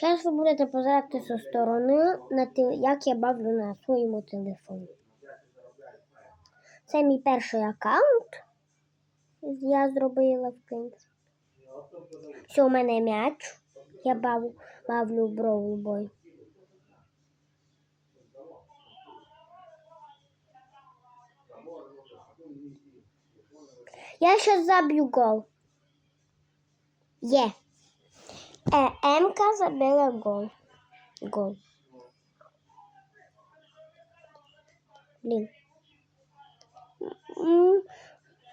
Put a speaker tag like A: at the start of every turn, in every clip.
A: Зараз ви будете позирати зі сторони, на те, як я бавлю на своєму телефоні. Це мій перший аккаунт. Я зробила, в принципі. Все, у мене м'яч. Я бав, бавлю в Brawl Ball. Я сейчас заб'ю гол. Є. Е, Емка забила гол. Гол. Блін.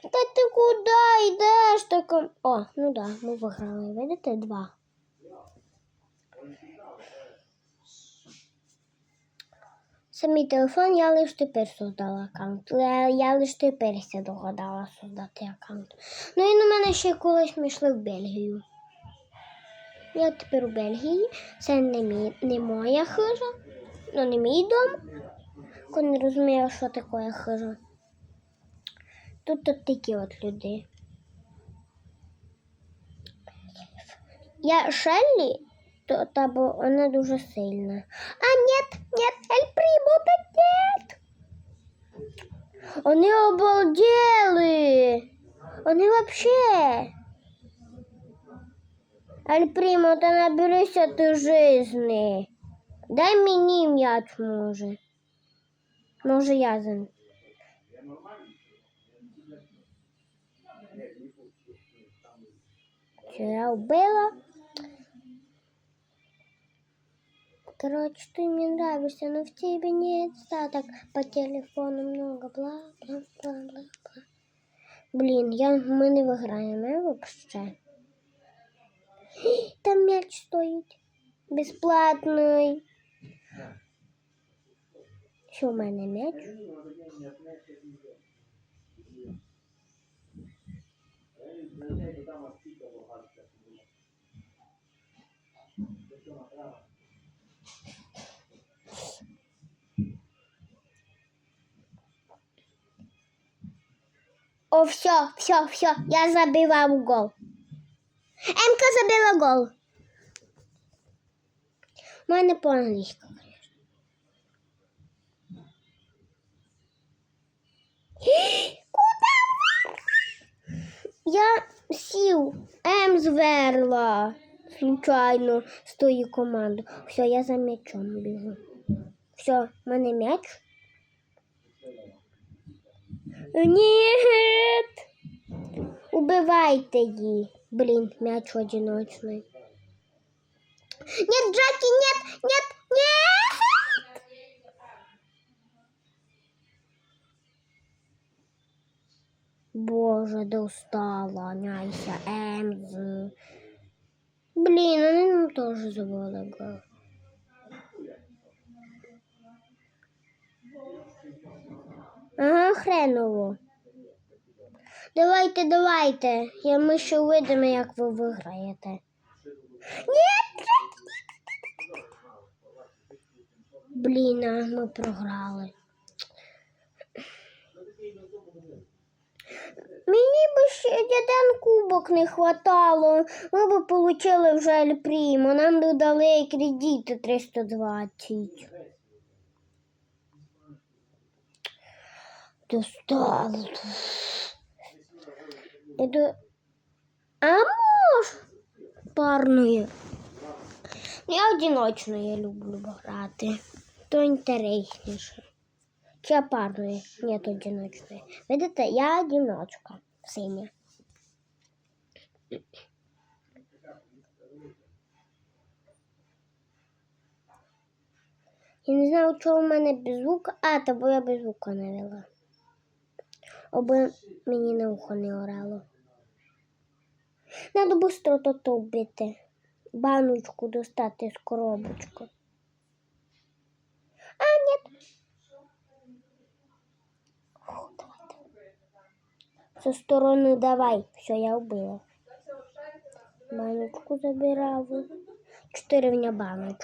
A: Та ти куди йдеш тако? О, ну да, ми виграли. Видите, два. Це телефон, я лише тепер создала аккаунт. Я, я лише тепер догадала создати аккаунт. Ну і на мене ще колись ми йшли в Бельгію. Я тепер у Бельгії. Це не, мій, не моя хижа, ну не мій дом. Хто не розуміє, що таке хижа. Тут от такі от люди. Я Шеллі, то, та, бо вона дуже сильна. А нет, нет, Ель Примо, та нет. Вони обалдели. Вони вообще. Ель Примо, та наберися ти жизни. Дай мені м'яч, може. Може, я за. Що я вбила? Короче, ты мне нравишься, но в тебе нет статок по телефону много бла бла бла бла бла. Блін, я, ми не виграємо вообще. Там м'яч стоїть. Безплатний. Що в мене м'яч? О, все, все, все, я забивав гол. Емка забила гол. У мене по-англійськи. Куда? Я сів, М зверла случайно з тої команди. Все, я за м'ячом біжу. Все, в мене м'яч. Нет! Убивайте її. Блін, м'яч одиночний. Нет, Джеки, нет, нет, нет! Боже, достала, няйся, Емз. Блін, вони нам забули гол. Ага, хреново. Давайте, давайте. Я ми ще увидимо, як ви виграєте. Ні! Блін, а ми програли. Мені би ще один кубок не хватало. Ми б отримали вже Ель Нам би дали кредити 320. Достало. Іду. А мож парної. Я одиночно я люблю грати. То інтересніше. Чи парної? Ні, одиночної. Видите, я одиночка. Синя. Я не знаю, чого в мене без звука. А, бо я без звука навела. Аби мені на ухо не орало. Надо быстро то вбити. Баночку достати з коробочки. А, ні. Давайте. Со сторони давай. Все, я вбила. Баночку забирав. Чотири в мене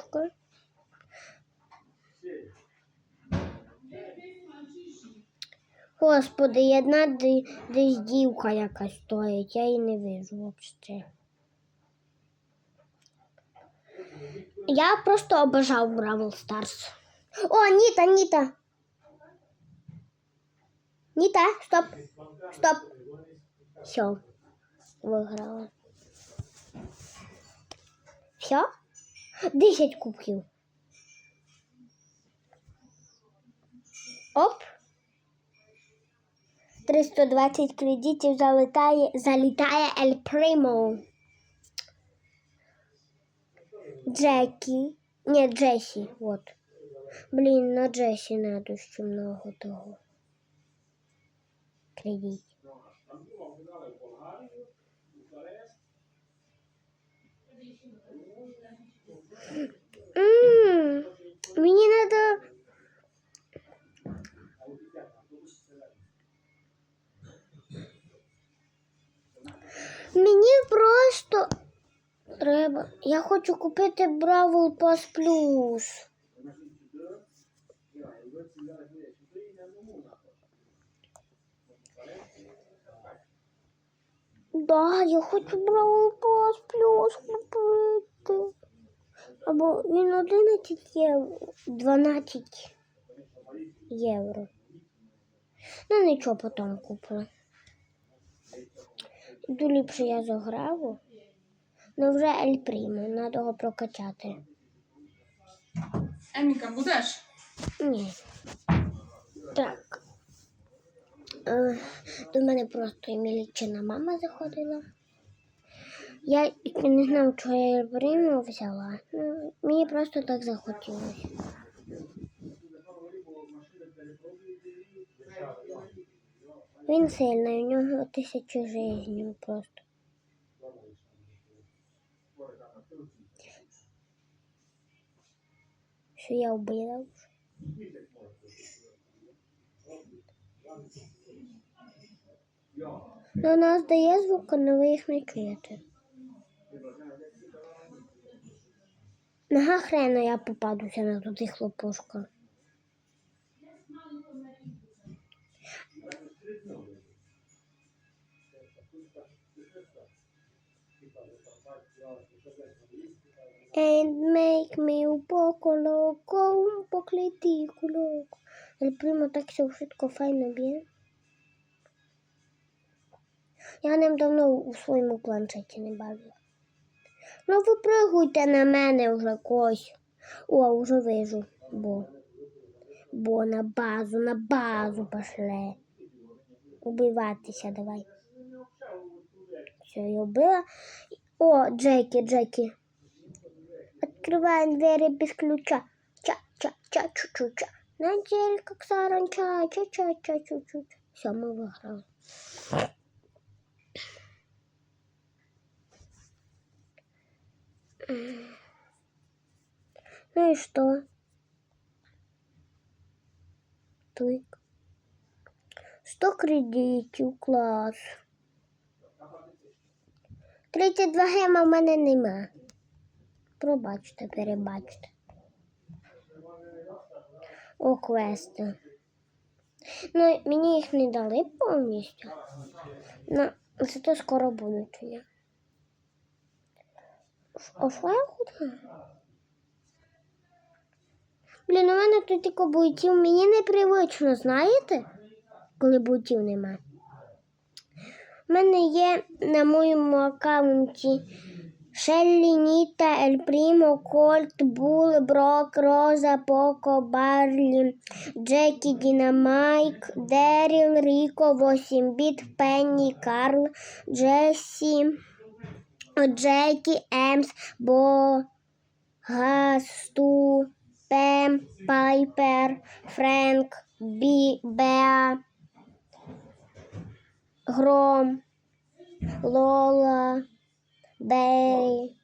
A: Господи, одна де- десь дівка якась стоїть, я її не вижу взагалі. Я просто обожав Бравл Старс. О, Ніта, Ніта. Ніта, стоп. Стоп. Все. Виграла. Все? 10 кубків. Оп. 320 кредитів залітає, залітає Ель Примо. Джекі. Ні, Джесі, вот. Блін, на Джесі надо ще много того. Кредит. М, Мені надо Мені просто треба. Я хочу купити Бравл Пас Плюс. Да, я хочу Бравл Пас Плюс купити. Або він 11 євро, 12 євро. Ну нічого потім куплю. Йду ліпше я заграву. Ну вже Ель Прімо, треба його прокачати.
B: Еміка, будеш?
A: Ні. Так. Е, До мене просто Емілічина мама заходила. Я не знав, чого я Ель взяла. Ну, мені просто так захотілося. Він сильний, у нього тисячу жизнів просто. Що я вбила вже. Ну, у нас дає звук, але ви їх не чуєте. Нага хрена я попадуся на туди хлопушка. And make me un poco loco, un poquitico loco. El primo так все швидко файно б'є. Я ним давно у своєму планшеті не бавила. Ну випригуйте на мене вже когось. О, вже вижу. Бо. Бо на базу, на базу пошли. Убиватися давай. Все, я вбила. О, Джекі, Джекі. Открываем двери без ключа. Ча-ча-ча-чу-чу-ча. Надели как саранча. Ча-ча-ча-чу-чу. Все, мы выиграли. Ну и что? Тык. 100 кредитів, клас. 32 гема в мене нема. Пробачте, перебачте. О, квести. Ну, мені їх не дали повністю. Ну, зато скоро будуть що я хочу? Блін, у мене тут тільки буйтів. Мені непривично, знаєте? Коли буйтів нема. У мене є на моєму аккаунті Шеллі, Ніта, Ель Прімо, Кольт, Бул, Брок, Роза, Поко, Барлі, Джекі, Дінамайк, Деріл, Ріко, 8 біт, Пенні, Карл, Джесі, Джекі, Емс, Бо, Гасту, Пем, Пайпер, Френк, Бі, Беа, Гром, Лола, Бері.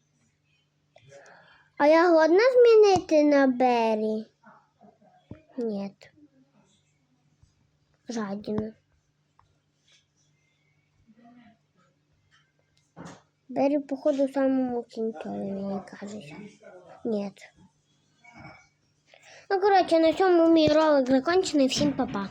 A: А я годна змінити на Бері? Ні. Жадіна. Бері, походу, самому кінцеві, мені кажеться. Ні. Ну, коротше, на цьому мій ролик закончений. Всім па-па.